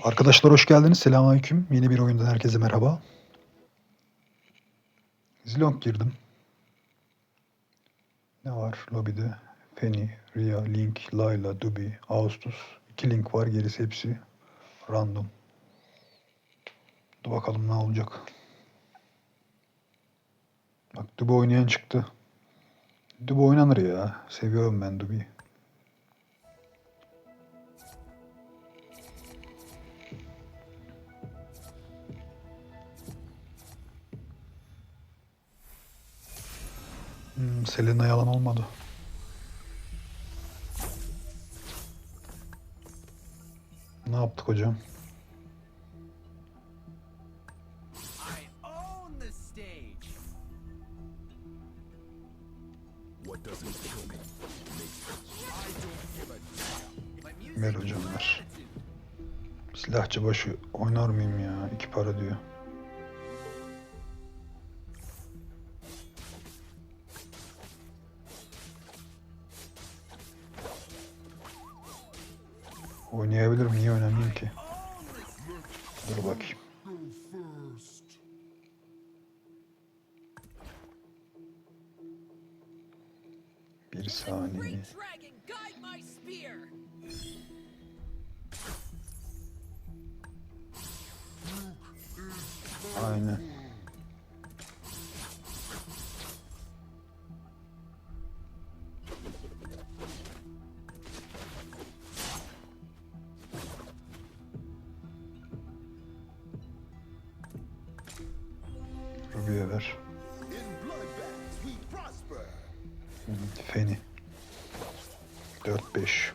Arkadaşlar hoş geldiniz. Selamünaleyküm. Yeni bir oyundan herkese merhaba. Zilong girdim. Ne var lobide? Penny, Ria, Link, Layla, Dubi, Ağustos. İki Link var. Gerisi hepsi random. Dur bakalım ne olacak. Bak Dubi oynayan çıktı. Dubi oynanır ya. Seviyorum ben Dubi'yi. Hmm, Selena yalan olmadı. Ne yaptık hocam? Ver hocam ver. Silahçı başı oynar mıyım ya? İki para diyor. Oynayabilirim. Niye oynamayayım ki? Dur bakayım. Feni. 4-5.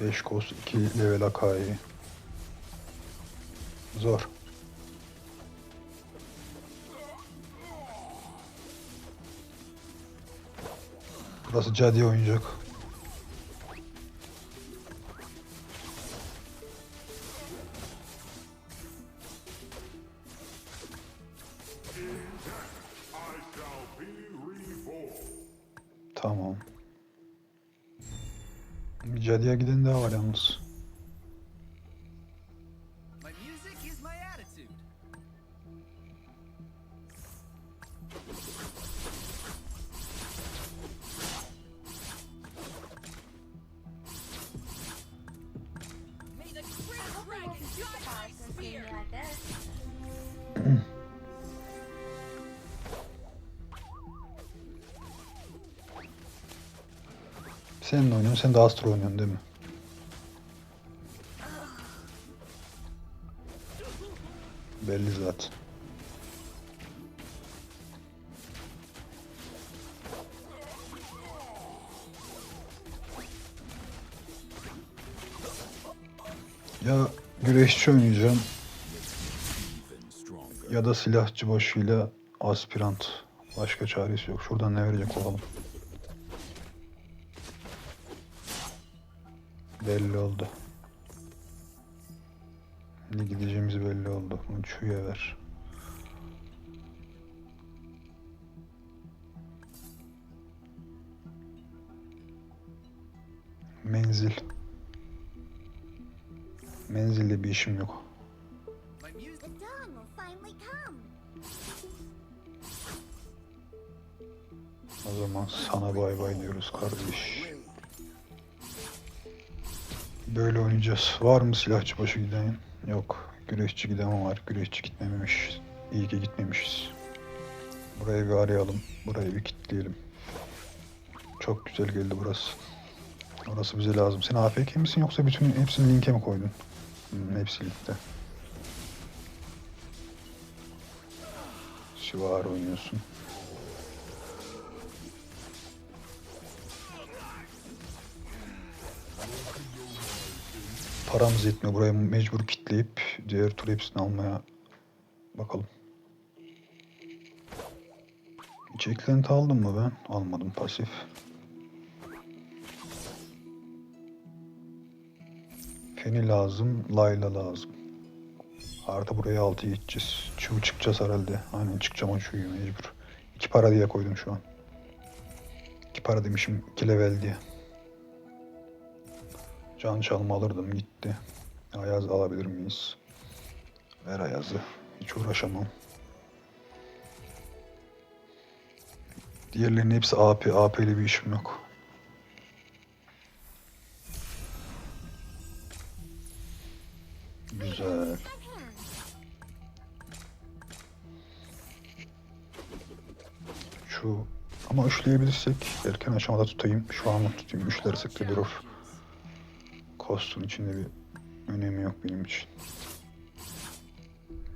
5 kos 2 level Akai. Zor. Burası cadı oynayacak. Sen de oynuyorsun, sen de Astro oynuyorsun değil mi? Belli zaten. Güreşçi oynayacağım ya da silahçı başıyla aspirant. Başka çaresi yok. Şuradan ne verecek olalım. Belli oldu. Ne gideceğimiz belli oldu. Bunu Çu'ya ver. Menzil. Menzilde bir işim yok. O zaman sana bay bay diyoruz kardeş. Böyle oynayacağız. Var mı silahçı başı giden? Yok. Güreşçi giden var. Güreşçi gitmemiş. İyi ki gitmemişiz. Burayı bir arayalım. Burayı bir kilitleyelim. Çok güzel geldi burası. Orası bize lazım. Sen AFK misin yoksa bütün hepsini linke mi koydun? Hmm, hepsi linkte. Şivar oynuyorsun. Paramız yetmiyor. Burayı mecbur kitleyip diğer tur hepsini almaya bakalım. Eklenti aldım mı ben? Almadım pasif. Feni lazım, Layla lazım. Artı buraya 6 gideceğiz. Çığ çıkacağız herhalde. Aynen çıkacağım o çığ'yu mecbur. 2 para diye koydum şu an. 2 para demişim 2 level diye. Can çalma alırdım gitti. Ayaz alabilir miyiz? Ver Ayaz'ı. Hiç uğraşamam. Diğerlerinin hepsi AP. AP'li bir işim yok. Üçleyebilirsek erken aşamada tutayım. Şu an tutayım. Üçlersek de durur. Kostun içinde bir önemi yok benim için.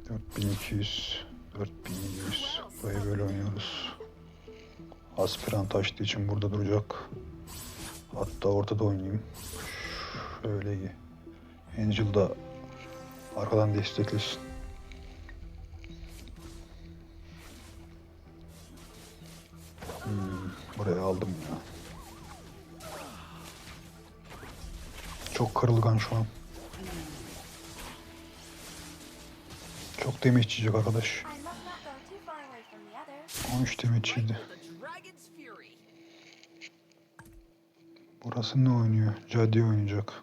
4200 4100 Burayı böyle oynuyoruz. Aspirant açtığı için burada duracak. Hatta ortada oynayayım. Şöyle iyi. Angel da arkadan desteklesin. Buraya aldım ya. Çok kırılgan şu an. Çok damage yiyecek arkadaş. I must not go too far away from the others. 13 damage yedi. Burası ne oynuyor? Jadie oynayacak.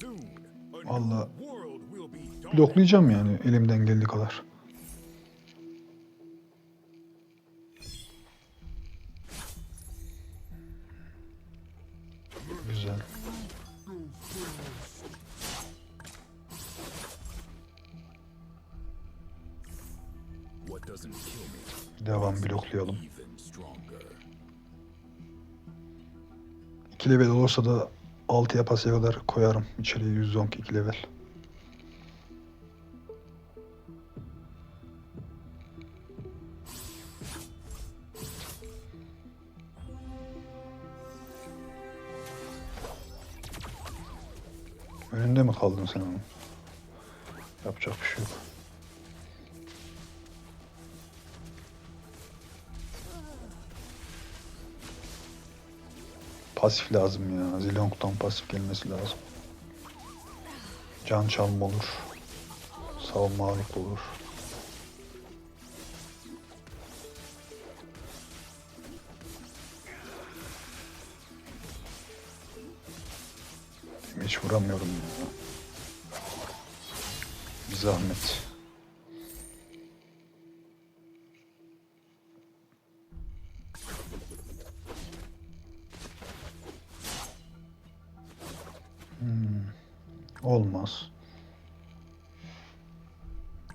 Soon, a Valla bloklayacağım yani elimden geldiği kadar. Güzel. Devam bloklayalım. 2 level olursa da 6 yapasıya kadar koyarım. İçeriye 112 level. Sen onun? Yapacak bir şey yok. Pasif lazım ya. Zilong'dan pasif gelmesi lazım. Can çalma olur. Savunma ağırlıklı olur. Hiç vuramıyorum ya. Zahmet. Olmaz.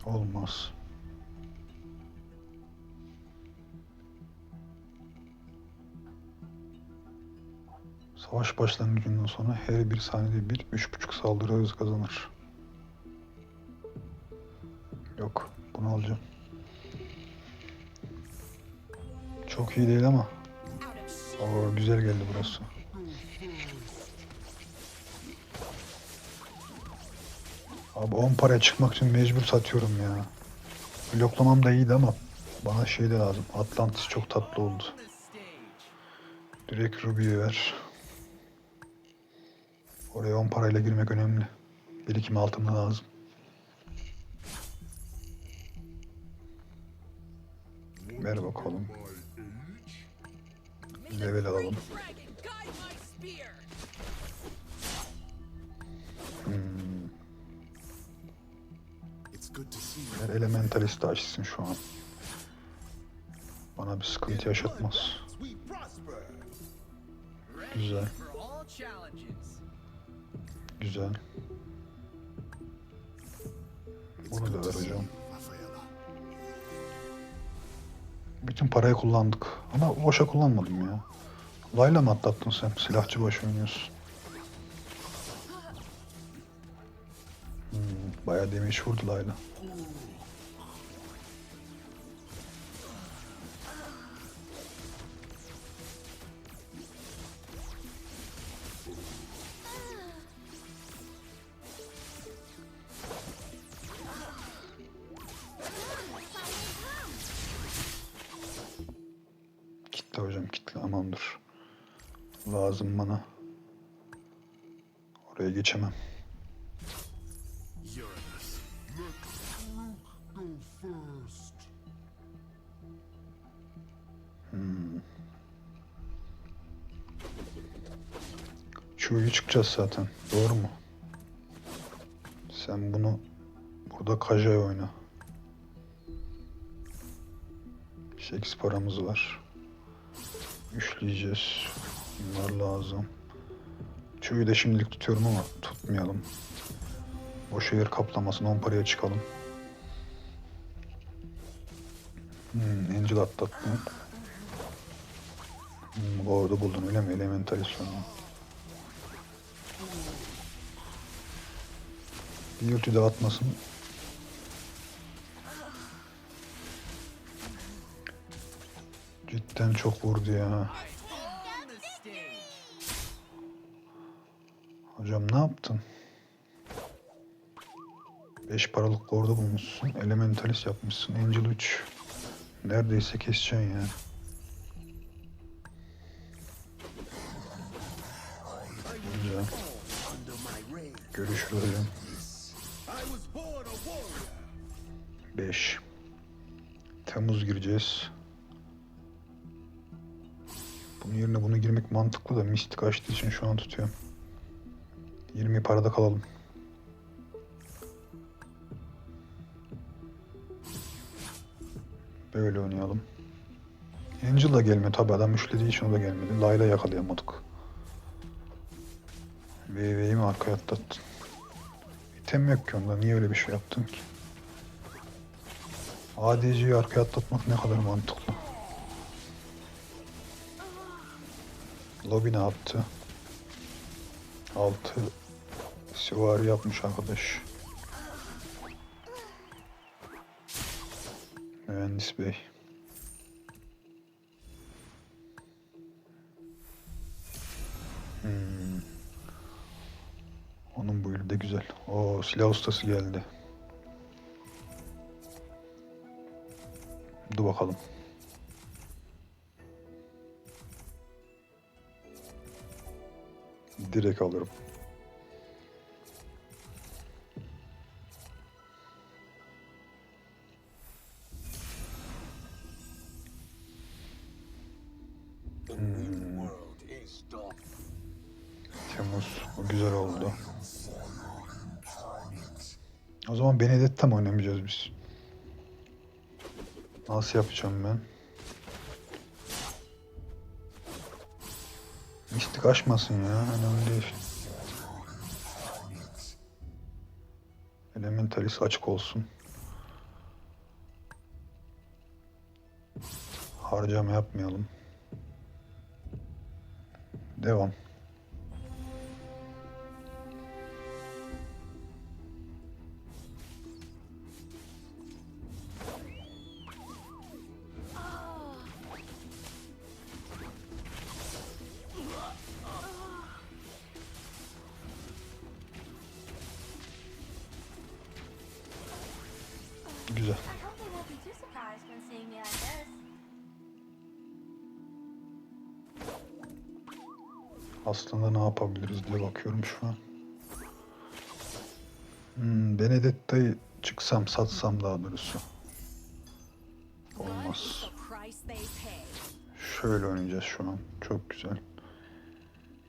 Olmaz. Savaş başlangıcından sonra her bir saniyede bir üç buçuk saldırı hız kazanır. Alacağım. Çok iyi değil ama. Oo, güzel geldi burası. Abi 10 paraya çıkmak için mecbur satıyorum ya. Bloklamam da iyiydi ama bana şey de lazım. Atlantis çok tatlı oldu. Direkt Ruby'yi ver. Oraya 10 parayla girmek önemli. Birikim altında lazım. Ver bakalım. Level alalım. Hmm. Ver Elementalist açsın şu an. Bana bir sıkıntı yaşatmaz. Güzel. Güzel. Bunu da. Rafaela. Bütün parayı kullandık. Ama boşa kullanmadım ya. Layla mı atlattın sen? Silahçı baş oynuyorsun. Hmm, bayağı damage vurdu Layla. Çıkacağız zaten. Doğru mu? Sen bunu burada Kajay oyna. 8 paramız var. Üçleyeceğiz. Bunlar lazım. Q'yu da şimdilik tutuyorum ama tutmayalım. Boş yer kaplamasın. 10 paraya çıkalım. Hmm, Angel atlattım. Hmm, orada buldun öyle mi? Elementalis sonra. Beauty dağıtmasın. Cidden çok vurdu ya. Hocam ne yaptın? 5 paralık orada bulmuşsun. Elementalis yapmışsın. Angel 3. Neredeyse keseceksin yani. Güzel. Görüşürüz hocam. 5. Temmuz gireceğiz. Bunun yerine bunu girmek mantıklı da mistik açtığı için şu an tutuyorum. 20 parada kalalım. Böyle oynayalım. Angel da gelmiyor tabi adam üçlediği için o da gelmedi. Layla yakalayamadık. VV'yi mi arkaya atlattın? İtem yok ki onda. Niye öyle bir şey yaptın ki? ADC'yi arkaya atlatmak ne kadar mantıklı. Lobby ne yaptı? 6 süvari yapmış arkadaş. Mühendis bey. Hmm. Onun bu da güzel. O silah ustası geldi. Dur bakalım. Direkt alırım. Dark. Temmuz. O güzel oldu. O zaman Benedetta mı oynamayacağız biz? Nasıl yapacağım ben? Mistik aşmasın ya. Önemli değil. Elementalis açık olsun. Harcama yapmayalım. Devam. Aslında ne yapabiliriz diye bakıyorum şu an. Hmm, Benedetta'yı çıksam, satsam daha doğrusu. Olmaz. Şöyle oynayacağız şu an. Çok güzel.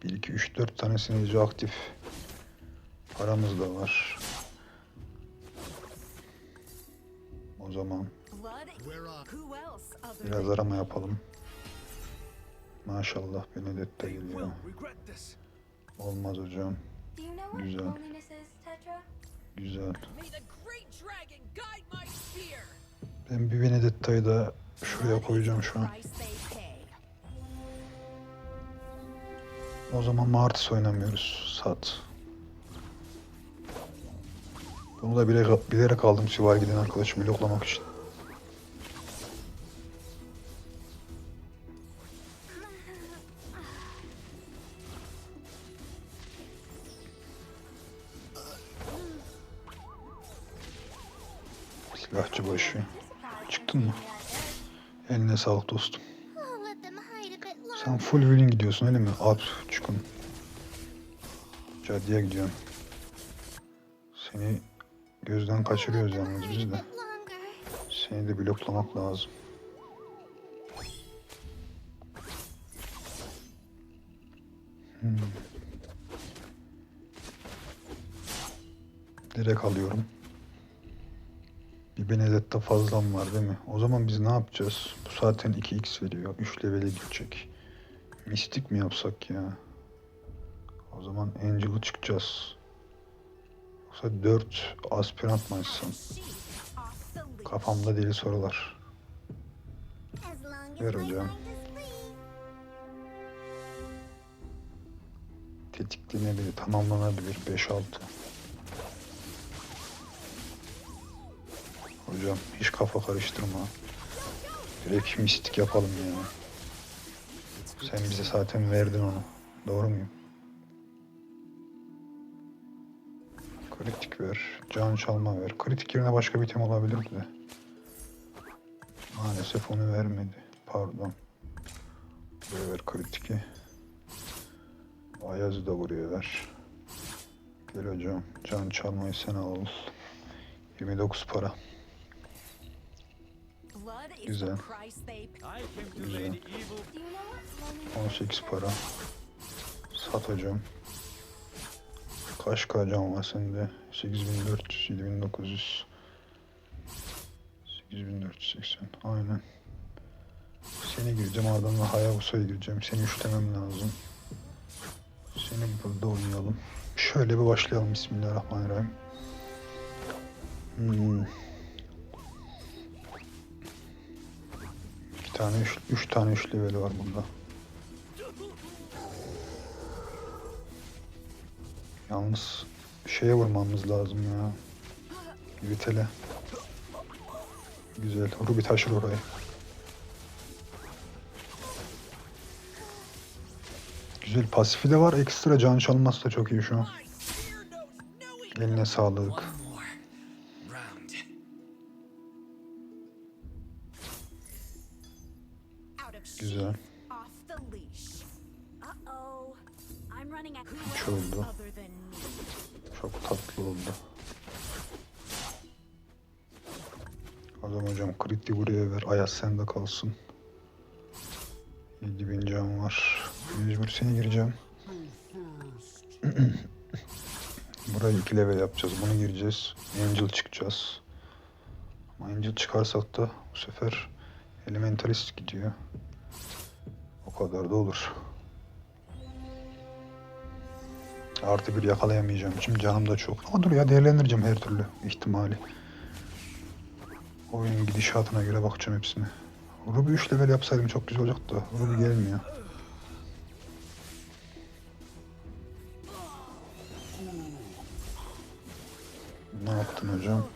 1, 2, 3, 4 tane sinirci aktif. Paramız da var. O zaman biraz arama yapalım. Maşallah Benedetta They geliyor. will regret this. Olmaz hocam. Güzel. Güzel. Ben bir Benedetta'yı da şuraya koyacağım şu an. O zaman Martis oynamıyoruz. Sat. Bunu da bilerek, bilerek aldım Sivar giden arkadaşımı bloklamak için. Yaptın mı? Eline sağlık dostum. Sen full winning gidiyorsun öyle mi? At çıkın. Caddeye gidiyorum. Seni gözden kaçırıyoruz yalnız biz de. Seni de bloklamak lazım. Hmm. Direkt alıyorum. Bir Benedetta fazlam var değil mi? O zaman biz ne yapacağız? Bu zaten 2x veriyor. 3 levele gidecek. Mistik mi yapsak ya? O zaman Angel'ı çıkacağız. Yoksa 4 aspirant mı açsam? Kafamda deli sorular. Ver hocam. Tetiklenebilir, tamamlanabilir 5-6. Hocam hiç kafa karıştırma. Direkt mistik yapalım ya. Sen bize zaten verdin onu. Doğru muyum? Kritik ver. Can çalma ver. Kritik yerine başka bir item olabilirdi de. Maalesef onu vermedi. Pardon. Buraya ver kritiki. Ayaz'ı da buraya ver. Gel hocam. Can çalmayı sen al. 29 para. Loneliness 18 para. Sat hocam. Kaç can var sende? 8400, 7900. 8480. Aynen. Seni gireceğim ardından Hayabusa'ya gireceğim. Seni üçlemem lazım. Seni burada oynayalım. Şöyle bir başlayalım. Bismillahirrahmanirrahim. Hmm. Tane, üç, üç tane üç leveli var bunda. Yalnız şeye vurmamız lazım ya. Vitele. Güzel. Ruby taşır orayı. Güzel pasifi de var. Ekstra can çalması da çok iyi şu an. Eline sağlık. Sende kalsın. 7000 can var. Mecbur seni gireceğim. Burayı iki level yapacağız. Bunu gireceğiz. Angel çıkacağız. Ama Angel çıkarsak da bu sefer Elementalist gidiyor. O kadar da olur. Artı bir yakalayamayacağım. Şimdi canım da çok. Ama dur ya değerlendireceğim her türlü ihtimali. Oyunun gidişatına göre bakacağım hepsine. Ruby 3 level yapsaydım çok güzel olacaktı da. Ruby gelmiyor. Ne yaptın hocam?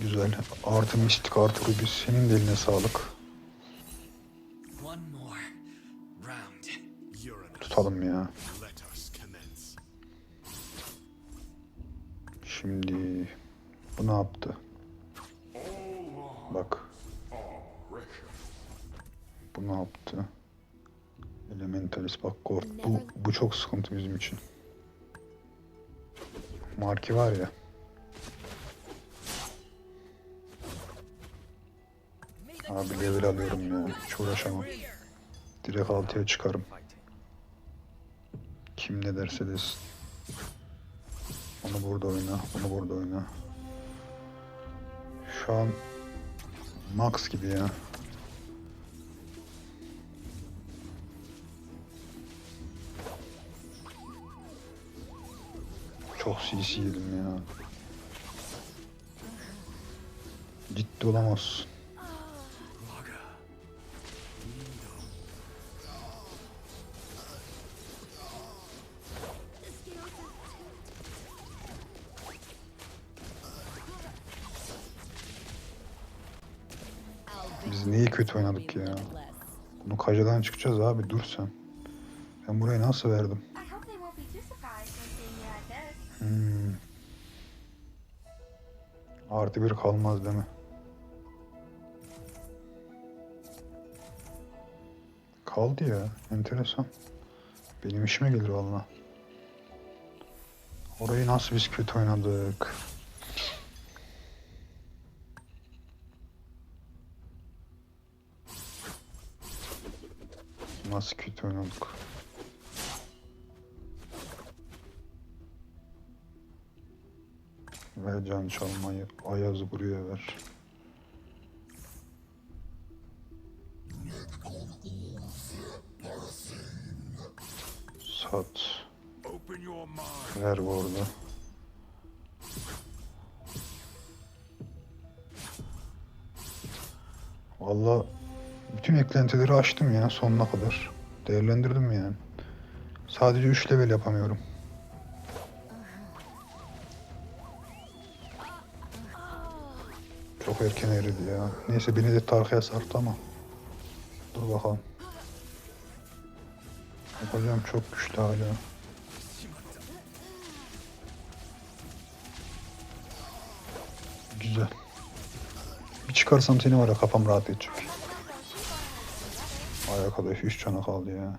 Güzel. Artı mistik artı Ruby. Senin de eline sağlık. Tutalım ya. Sıkıntı bizim için. Marki var ya. Abi level alıyorum ya. Hiç uğraşamam. Direkt altıya çıkarım. Kim ne derse desin. Onu burada oyna, bunu burada oyna. Şu an Max gibi ya. Çok CC yedim ya. Ciddi olamaz. Biz neyi kötü oynadık ya. Bunu kacadan çıkacağız abi dur sen. Ben burayı nasıl verdim? Hmm. Artı bir kalmaz değil mi? Kaldı ya. Enteresan. Benim işime gelir valla. Orayı nasıl biz kötü oynadık? Nasıl kötü oynadık? Ver can çalmayı. Ayaz'ı buraya ver. Sat. Ver bu orada. Valla bütün eklentileri açtım ya sonuna kadar. Değerlendirdim yani. Sadece 3 level yapamıyorum. Çok erken eridi ya. Neyse beni de arkaya sarktı ama. Dur bakalım. Yapacağım çok güçlü hala. Güzel. Bir çıkarsam seni var ya kafam rahat edecek. Ay arkadaş 3 cana kaldı ya.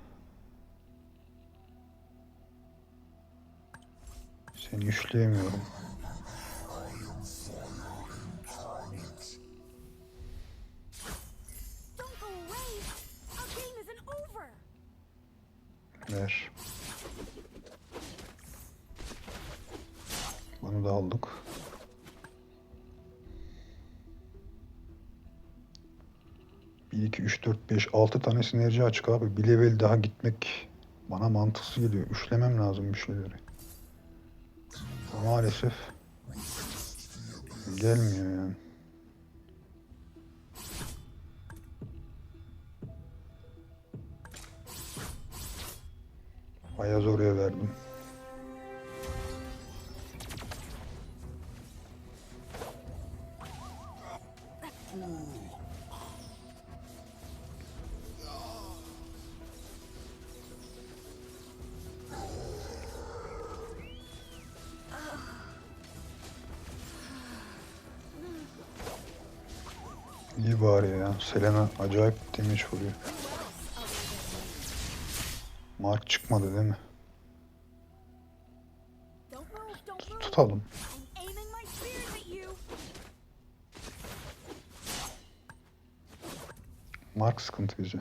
Seni üçleyemiyorum. 1, 2, 3, 4, 5, 6 tane sinerji açık abi. Bir level daha gitmek bana mantıksız geliyor. Üçlemem lazım bir şeyleri. Maalesef gelmiyor yani. Ayaz oraya verdim. Bari ya. Selena acayip damage vuruyor. Mark çıkmadı değil mi? Tutalım. Mark sıkıntı bize.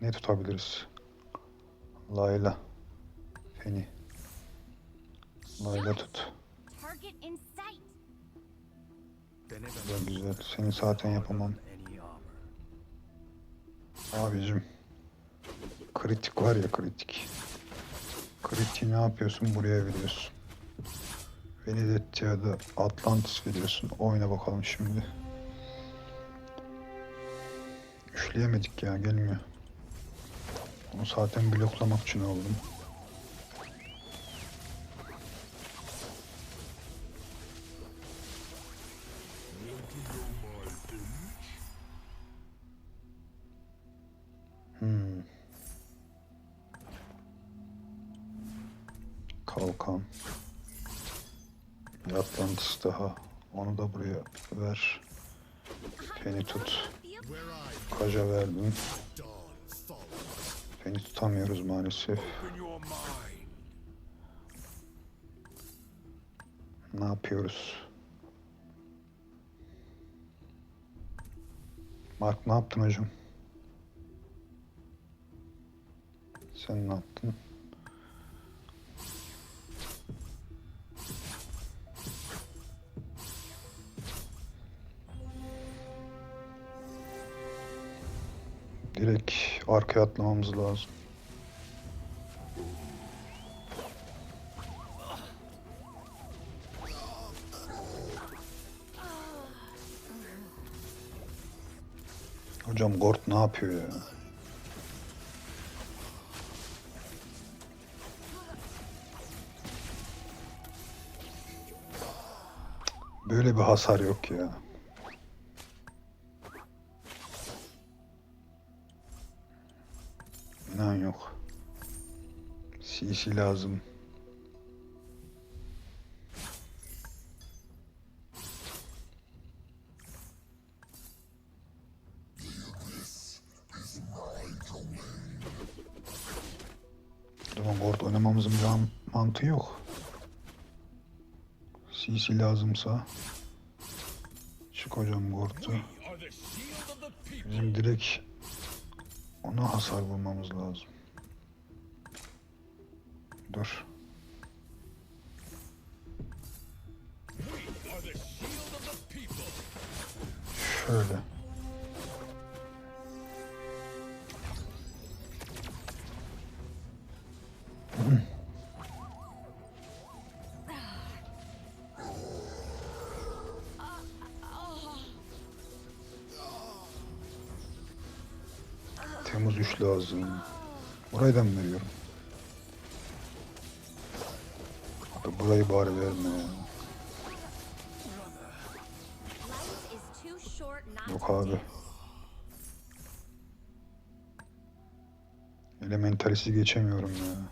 Ne tutabiliriz? Layla. Feni. Layla tut. Güzel güzel. Seni zaten yapamam. Abicim. Kritik var ya kritik. Kritiği ne yapıyorsun? Buraya veriyorsun. Venedettia'da Atlantis veriyorsun. Oyna bakalım şimdi. Üçleyemedik ya gelmiyor. Onu zaten bloklamak için aldım. Kalkan. Bir daha. Onu da buraya ver. Beni tut. Kaja verdim. Beni tutamıyoruz maalesef. Ne yapıyoruz? Mark ne yaptın hocam? Sen ne yaptın? Arkaya atlamamız lazım. Hocam Gort ne yapıyor ya? Böyle bir hasar yok ya. CC lazım. Tamam Gord oynamamızın bir an- mantığı yok. CC lazımsa çık hocam Gord'u. Bizim direkt ona hasar vurmamız lazım. Dur. Şöyle. Temmuz 3 lazım. Orayı da mı veriyorum? Burayı bari verme ya. Yok abi. Elementalisi geçemiyorum ya.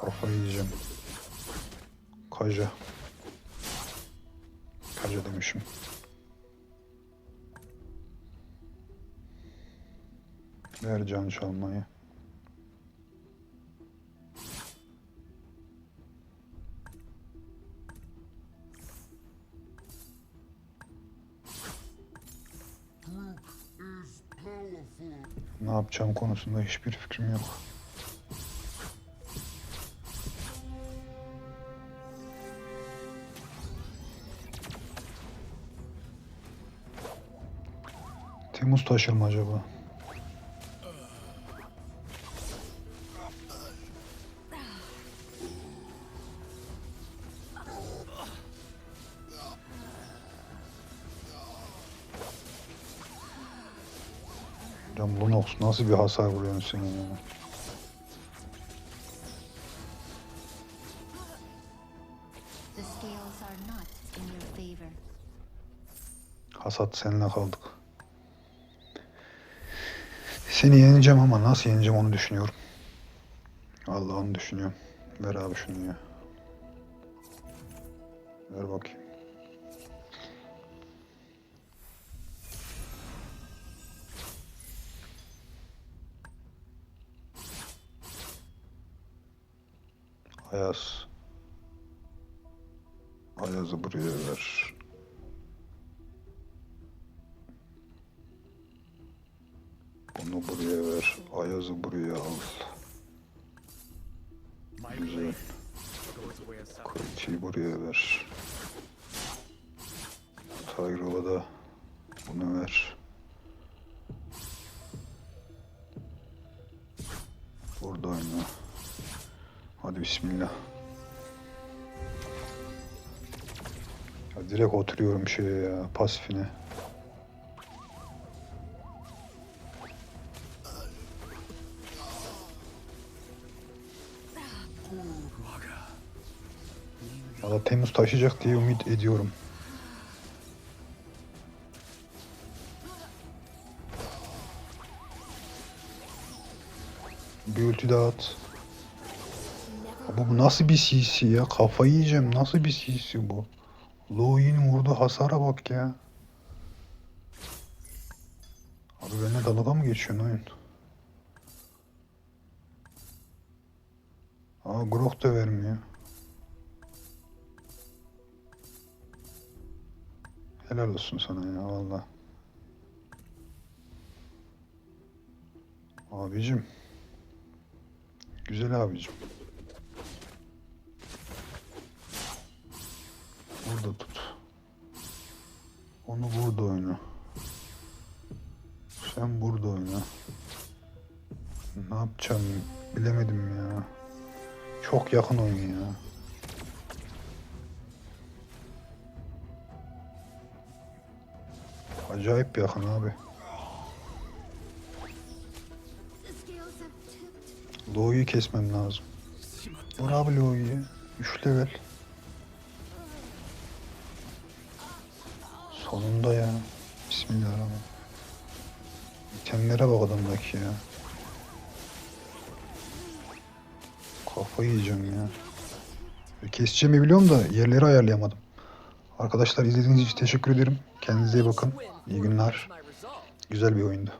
Kafayı yiyeceğim. Kaja. Kaja demişim. Ver can çalmayı. Yapacağım konusunda hiçbir fikrim yok. Temmuz taşır mı acaba? Nasıl bir hasar vuruyorsun sen ya? The scales are not in your favor. Hasat seninle kaldık. Seni yeneceğim ama nasıl yeneceğim onu düşünüyorum. Allah onu düşünüyorum. Ver abi şunu ya. Ver bakayım. Ayaz. Ayaz'ı buraya ver. Bunu buraya ver. Ayaz'ı buraya al. Güzel. Kulçiyi buraya ver. Ya direkt oturuyorum şeye ya pasifine. Valla Temmuz taşıyacak diye ümit ediyorum. Bir ulti bu nasıl bir CC ya? Kafayı yiyeceğim. Nasıl bir CC bu? Loi'nin vurduğu hasara bak ya. Abi benimle dalga mı geçiyorsun oyun? Aa Grok da vermiyor. Helal olsun sana ya valla. Abicim. Güzel abicim. Burada tut. Onu burada oyna. Sen burada oyna. Ne yapacağım bilemedim ya. Çok yakın oyun ya. Acayip yakın abi. Lo'yu kesmem lazım. Vur abi Lo'yu. 3 level. Sonunda ya. Bismillahirrahmanirrahim. İtemlere bak adamdaki ya. Kafayı yiyeceğim ya. Keseceğimi biliyorum da yerleri ayarlayamadım. Arkadaşlar izlediğiniz için teşekkür ederim. Kendinize iyi bakın. İyi günler. Güzel bir oyundu.